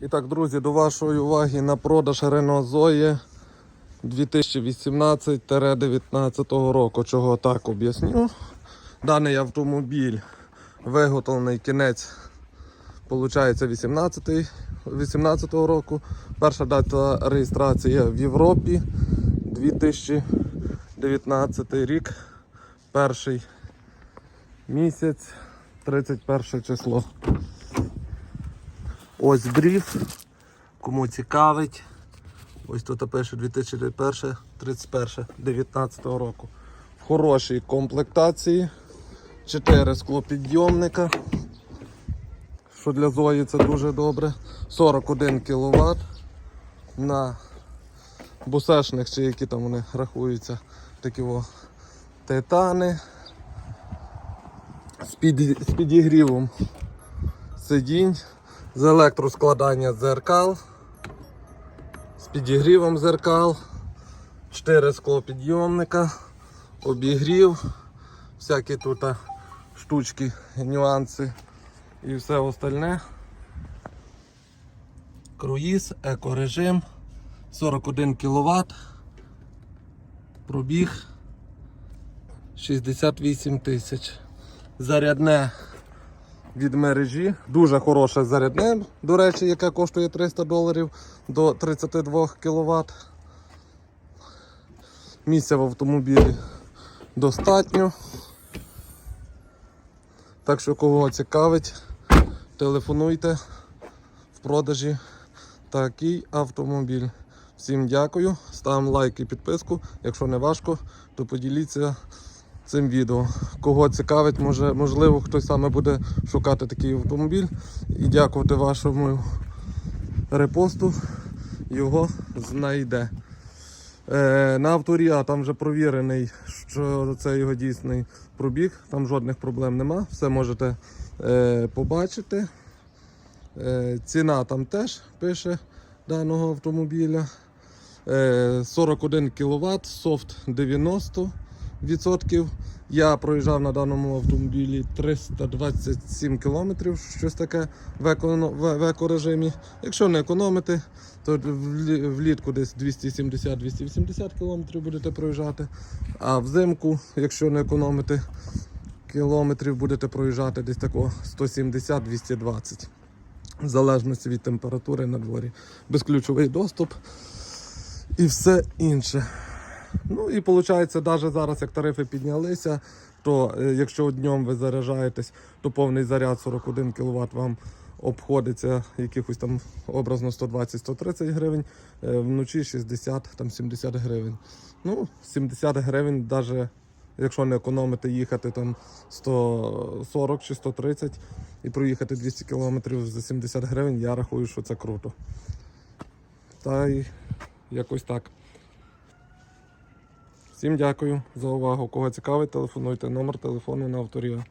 І так, друзі, до вашої уваги на продаж Renault Zoe 2018-19 року. Чого так об'ясню. Даний автомобіль виготовлений кінець, виходить, 18 18 року. Перша дата реєстрації в Європі 2019 рік. Перший місяць, 31 число. Ось бриф. Кому цікавить. Ось тут пише 2001, 31, 19 року. В хорошій комплектації. 4 склопідйомника. Що для Зої це дуже добре. 41 кВт на бусешних, чи які там вони рахуються, такі о, титани. З, під, з підігрівом сидінь, з електроскладання дзеркал, з підігрівом зеркал, 4 склопідйомника, обігрів, всякі тут штучки, нюанси і все остальне. Круїз, екорежим, 41 кВт, пробіг 68 тисяч. Зарядне від мережі. Дуже хороше зарядне, до речі, яке коштує 300 доларів до 32 кВт. Місця в автомобілі достатньо. Так що кого цікавить, телефонуйте в продажі такий автомобіль. Всім дякую, ставимо лайк і підписку. Якщо не важко, то поділіться цим відео. Кого цікавить, може, можливо, хтось саме буде шукати такий автомобіль. І дякувати вашому репосту його знайде. Е, на авторія там вже провірений, що це його дійсний пробіг, там жодних проблем нема, все можете е, побачити. Е, ціна там теж пише даного автомобіля. Е, 41 кВт, софт 90%. Я проїжджав на даному автомобілі 327 км, щось таке в, еконо, в, в екорежимі. Якщо не економити, то влітку десь 270-280 км будете проїжджати. А взимку, якщо не економити кілометрів, будете проїжджати десь такого 170-220 в залежності від температури на дворі. Безключовий доступ і все інше. Ну і виходить, навіть зараз, як тарифи піднялися, то е, якщо днем ви заряджаєтесь, то повний заряд 41 кВт вам обходиться якихось там образно 120-130 гривень, е, вночі 60-70 гривень. Ну, 70 гривень, навіть якщо не економити, їхати там 140 чи 130 і проїхати 200 км за 70 гривень, я рахую, що це круто. Та й якось так. Всім дякую за увагу. Кого цікавить, телефонуйте. Номер телефону на авторія.